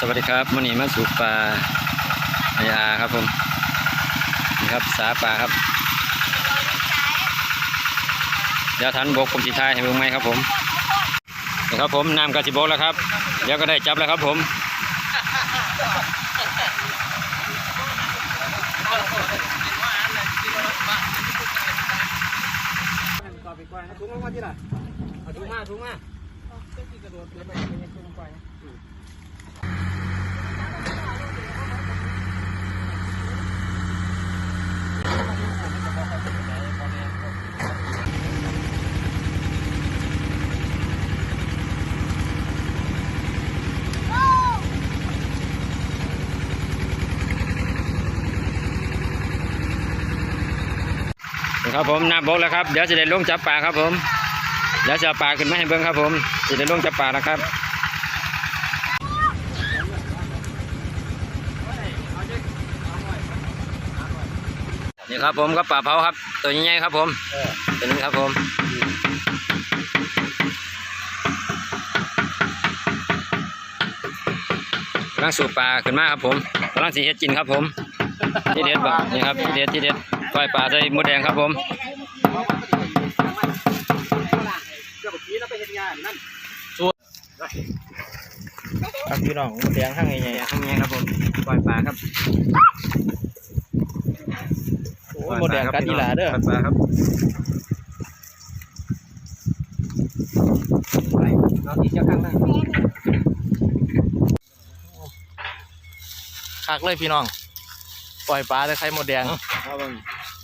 สวัสดีครับวันนี้มาสู่ปลาไออาครับผมนี่ครับสาปลาครับ เดี๋ยวทันบกผมสีทายให้เบิ่งไหมครับผมนี่ครับผมน้ำกระสิบกแล้วครับ เดี๋ยวก็ได้จับแล้วครับผมต่อไปก่อนถุงมาที่ไหนเอาถุงมาถุงมาที่กระโดดเลยไปยังถุงไป ครับผมน้ำบกแล้วครับเดี๋ยวจะได้ลงจับปลาครับผมเดี๋ยวจะปลาขึ้นมาให้เบิ่งครับผมจะได้ลงจับปลานะครับนี่ครับผมก็ปลาเผาครับ ตัวใหญ่ๆครับผมตัวนี้ครับผมกำลังสูบปลาขึ้นมาครับผมกำลังสีเฮ็ดกินครับผมที่เด็ดบ่นี่ครับที่เด็ดที่เด็ด ก้อยปลาใส่หมดแดงครับผมเจ้ากี้เราไปเห็นงานนั่นครับพี่น้องหมูแดงข้างไงนี่ข้างนี้ครับผมก้อยปลาครับโอ้ยหมูแดงกัดอีหลาเด้อก้อยปลาครับไปเอาที่เจ้าข้างหน้าคักเลยพี่น้องปล่อยปลาแต่ไข่หมูแดงเอาเบิ่ง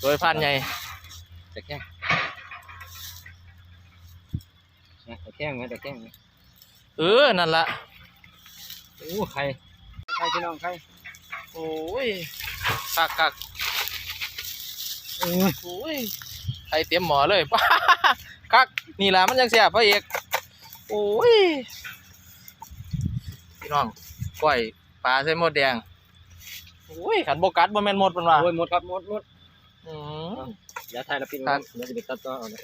โดยพันใหญ่ตะแคงนะตะแคงไหมตะแคงไหมเออ นั่นละโอ้ไข่ไข่พี่น้องไข่โอ้ยคักคักโอ้ยโอ้ยไข่เต็มหมอเลยคักนี่ล่ะมันยังเสียบพระเอกโอ้ยพี่น้องปล่อยปลาใส่หมดแดงโอ้ยขันโบกัดบ่แม่นหมดเป็นว่าโอ้ยหมดครับหมดหมด อืมอย่าถ่ายแล้วปิดครัมันบเดี๋ยวจะไปตัดต่อเอาเลย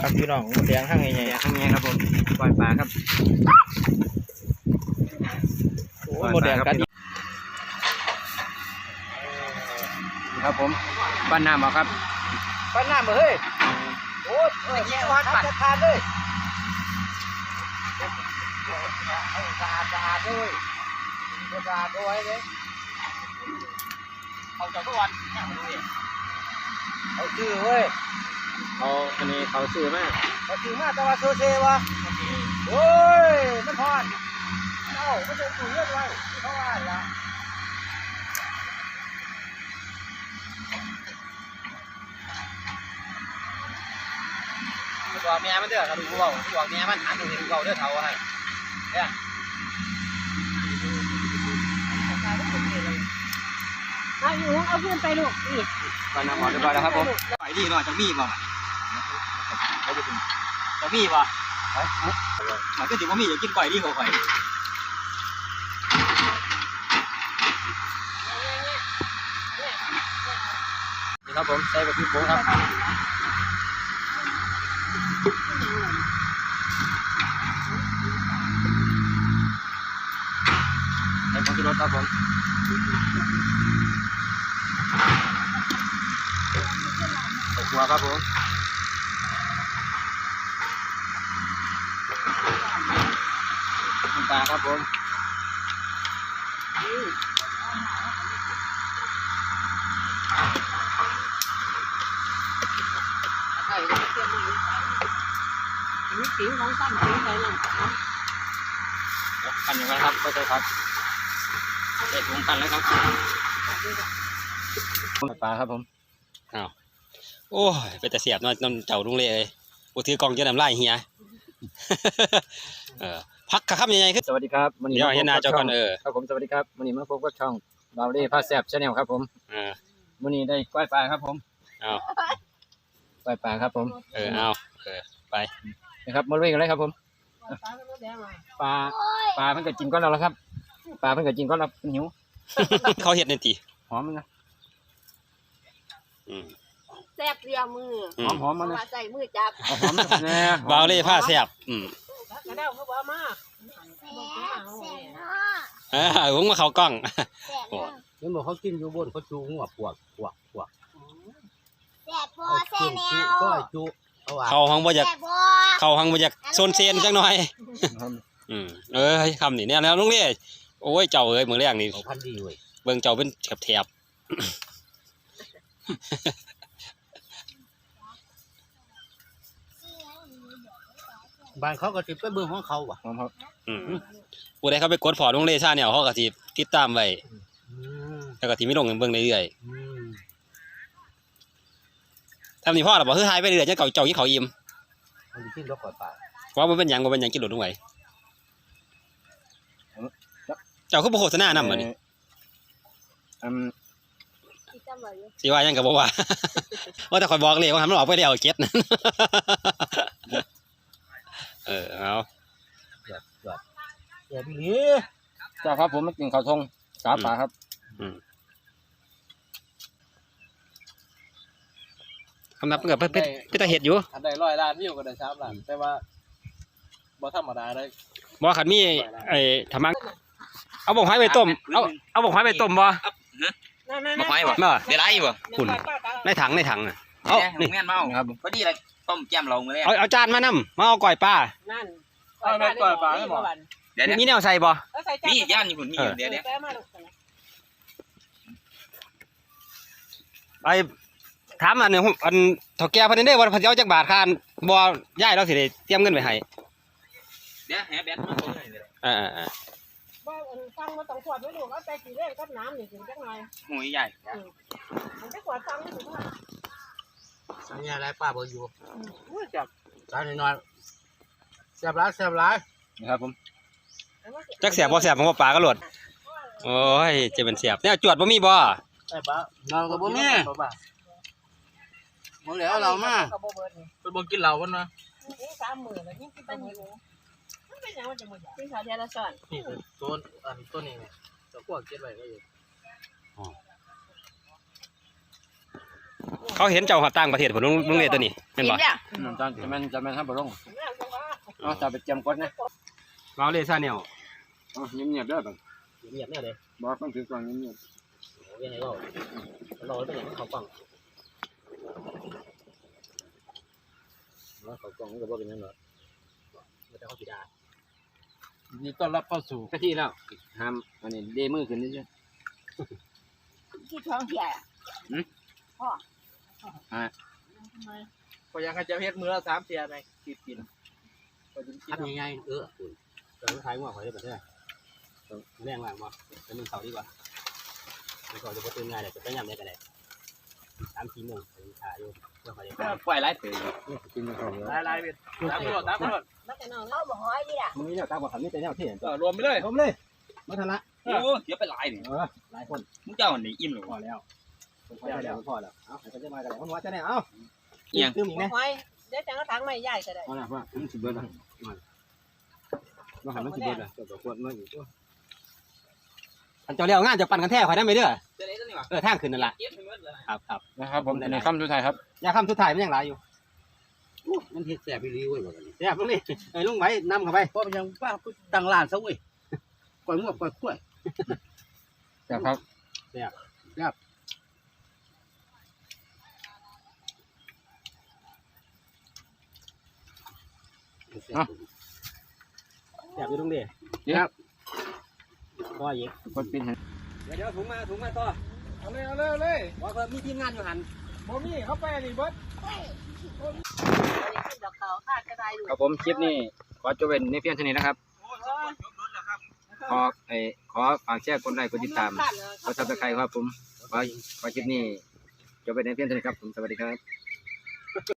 ครับพี่น้องหมูแดงข้างไงเนี่ยข้างนี้ครับผมปล่อยปลาครับโอ้ยหมูแดงกัดอีนี่ครับผมปั้นน้ำเอาครับปั้นน้ำเฮ้ยโอ้ยแย่วัดปัดทานเลยสะอาดสะอาดด้วยสะอาดด้วยเลย เอาจากทุกวันเอาชื่อเว้ยเขาอันนี้เขาซื้อมาเอาชื่อมาแต่ว่าโซเซวะโอ้ยมันพอนเอ้าไม่ใช่ตู้เลือดไว้ที่เขาว่าละบอกเมียมันเด้อกระดูกเบาบอกเมียมันหาดูเห็นเบาเด้อเท่าให้เนี่ย เอาอยู่เอาเพื่อนไปลูกนี่ปั้นน้ำหอมเรียบร้อยแล้วครับผมไปดีหน่อยจะมีบ่จะมีบ่มันก็ถือว่ามีอย่ากินก่อยดีกว่าข่อยนี่ครับผมใส่กับพี่โป๊ครับใส่ผงชูรสครับผม ใส่ขัวครับผมน้ำปลาครับผมใส่เพื่อนมาอันนี้สิงของซ้ำสิงไปนั่นเอาปั่นอย่างไรครับก็ใช่ครับใส่ถุงปั่นแล้วครับปลาครับผม โอ้ยเป็นแต่เสียบเนาะน้ำเจ้าลุงเล่เลยกูถือกล่องจะนำไล่เฮียเออพักกระคับยังไงขึ้นสวัสดีครับวันนี้เดี๋ยวให้หน้าเจ้าก่อนเออครับผมสวัสดีครับวันนี้มาพบกับช่องบาวเด้พาแซบชาแนลครับผมเออวันนี้ได้กล้วยปลาครับผมเอากล้วยปลาครับผมเออเอาเออไปนะครับมาลุยกันเลยครับผมปลาเป็นมดแดงมาปลาปลาเพิ่งจะกินก้อนเราแล้วครับปลาเพิ่งจะกินก้อนเราหิวเขาเห็ดในตีหอมนะอืม แซ่บเรียมืออืหอมมหอมเพมันราะนะว่าใส่มือจับเอาหอมนะแน่บาวเล่ผ้าแสบอืมกระเด้าเขาบอกมาเออผมมาเข้ากล้องโอ้นี่บอกเขากินอยู่บนเขาจูหัวปวกปวกปวกแซ่บพอแซ่แนวก็จูเอาว่าเข้าห้องบ่อยากแซ่บพอเข้าห้องบ่อยากโซนเซนจังหน่อย อืมเอ้ยคำนี่เนี่ยแล้วลุงเล่โอ้ยเจ้าเอ้ยมื้อแรกนี่เขาพันดีเว้ยเบิ่งเจ้าเป็นแถบ บ้านเขาก็ติดไปเบื้องของเขาว่ะๆอืมผู้ใดเข้าไปกดพอลุงเล่ชาแนลเขาก็สิติดตามไว้อืมแล้วก็สิมีลงให้เบิ่งเรื่อยอืมๆทำนี่พ่อล่ะบ่คือหายไปเรื่อยๆจังเก่าเจ้ากินข้าวอิ่มมันจะกินดอกก่อยป่าว่าบ่เป็นหยังบ่เป็นหยังกินหลุดลงไว้เจ้าคือบ่โฆษณานำบัดนี้อืมสิว่าหยังก็บ่ว่าว่าแต่ข่อยบอกเลยว่าให้มันออกไปแล้วเก็ตนั่น เออเอาเดี๋ยวนี้เจ้าครับผมมากินข้าวทงสาปลาครับคำนับมันก็เพิ่นเพิ่นเพิ่นตาเฮ็ดอยู่อันใดร้อยล้านวิวก็ได้สามล้านแต่ว่าบ่ธรรมดาเลยบ่คันมีไอ้ทำมังเอาบ่หอยไปต้ม เอาเอาบ่หอยไปต้มบ่มาควายบ่บ่เดี๋ยวไรบ่คุณในถังในถังน่ะเอาเอานี่แม่นเมาครับพอดีเลย ต้มแจ่มเราเมื่อแรกเอาเอาจานมานํมาเอาก้อยปลานั่นเดี๋ยวเดี๋ยวมีแนวใส่บ่นี่ย่านนี่ผมมีอยู่เดี๋ยวเดี๋ยวไอ้ถามอันหนึงอันเฒ่าแก่เพิ่นได้ว่าเพิ่นสิเอาจักบาทค่าบ่ย้ายเราสิได้เตรียมเงินไว้ให้เดี๋ยวแฮแบทมาตรงไหนเดี๋ยวเออๆบ่ฟังมาต้องขวดไว้ดูเอาไปกี่เล่กับน้ำนี่ถึงจังหน่อยหมูใหญ่มันจะขวดฟังไม่ถึงว่าสัญญาอะไรป้าบอกอยู่ อุ้ยจับสายน้อยๆแซ่บร้ายแซ่บร้ายนะครับผมๆจักแสบบ่แสบของบ่ปลาก็โหลดโอ้ยจะเป็นแสบแนวจวดบ่มีบ่ไอ้ป้าเราก็บ่มีบ่บ้าบ่เหลือเรามาก็บ่เบิดนี่ไปบ่กินเหล้ากันนะนี่สามหมื่นแล้วยิ่งกินเป็นอยู่มันเป็นยังมันจะหมดอย่างที่เขาเทียละส่วนนี่ต้นอันต้นนี้ไงตัวพวกเก็บไว้ก็อยู่ เขาเห็นเจ้าหอดต่างประเทศพุ่นลุงลุงเล่ตัวนี้แม่นบ่น้ำตาลจะแม่นจะแม่นครับบ่ลงเรื่องจังว่าเอาจะไปเจียมก่อนนะเราเล่ซาแนวเอาเงียบๆเด้อบังเงียบเนี่ยเลยบ่ต้องถือกล่องเงียบเรียกให้เราเราเป็นอย่างเขาฟังแล้วเขากล่องก็บ่เป็นนั่นหรอกมันจะเขาสีดานี่ต้อนรับเข้าสู่ๆกะทิแล้วห้ามอันนี้เดมือขึ้นนิดนึงที่ท้องเสีย ก็ยังให้เจะเฮ็ดมือละสามเทียในกินกินก็กินกินทำยังไงเออคุณแต่ลูกชายว่าขอได้แบบนี้แรงมากว่าเป็นหนึ่งเสาดีกว่าแล้วก็จะไปตื่นง่ายเลยจะไปยำได้กันเลยสามสี่โมงถึงขาอยู่เพื่อขอได้ปล่อยไรเตยกินข้าวเหนียวลายลายเป็นตามตลอดตามตลอดมันจะนอนเขาบอกห้อยนี่ล่ะมึงนี่เนี่ยตาบอกขันนี่แต่เนี่ยเที่ยงเออรวมไปเลยผมเลยมาทันละโอ้เดี๋ยวไปลายนี่เออหลายคนมึงเจ้าอันไหนอิ่มหรือพอแล้ว พอแล้วพอแล้วเอาเขาจะมากันแล้วมันว่าจะเนี่ยเอาเอียงตื้มอีกนะไว้เดี๋ยวจังก็ถังใหม่ใหญ่ก็ได้เอาละว่ามันสิเบิดละมาหันมันสิเบิดละตัวขวดมันอีกอันเจ้าเลี้ยวงานจะปั่นกันแท้ข่อยได้ไหมเด้อจะได้ตัวนี้วะเออทางขึ้นนั่นล่ะเก็บไปหมดเลยครับครับนะครับผมในคำสุดท้ายครับยาคำสุดท้ายมันยังหลายอยู่มันเฮ็ดแสบอีหลีเว้ยบ่กันเดี๋ยวลุงนี่ไอ้ลุงไว้นำเข้าไปเพราะมันยังป้าตั้งร้านซะเว้ยก่อยงวก่อยกล้วยครับ อยากอยู่ลุงดิครับพ่อยิงกดปินให้เดี๋ยวเดี๋ยวถุงมาถุงมาต่อเอาเลยเอาเลยเอาเลยว่าเพิ่มมีทีมงานอยู่หันบ่มีเข้าไปนี่เบิดดอกเขาคาดกระไดอยู่ครับผมคลิปนี้ขอจบเป็นในเพียงเท่านี้นะครับ ขอไอ้ขอฝากแชร์กดไลค์กดติดตามกดซับสไครต์ครับผมขอขอคลิปนี้จบเป็นในเพียงเท่านี้ครับผมสวัสดีครับ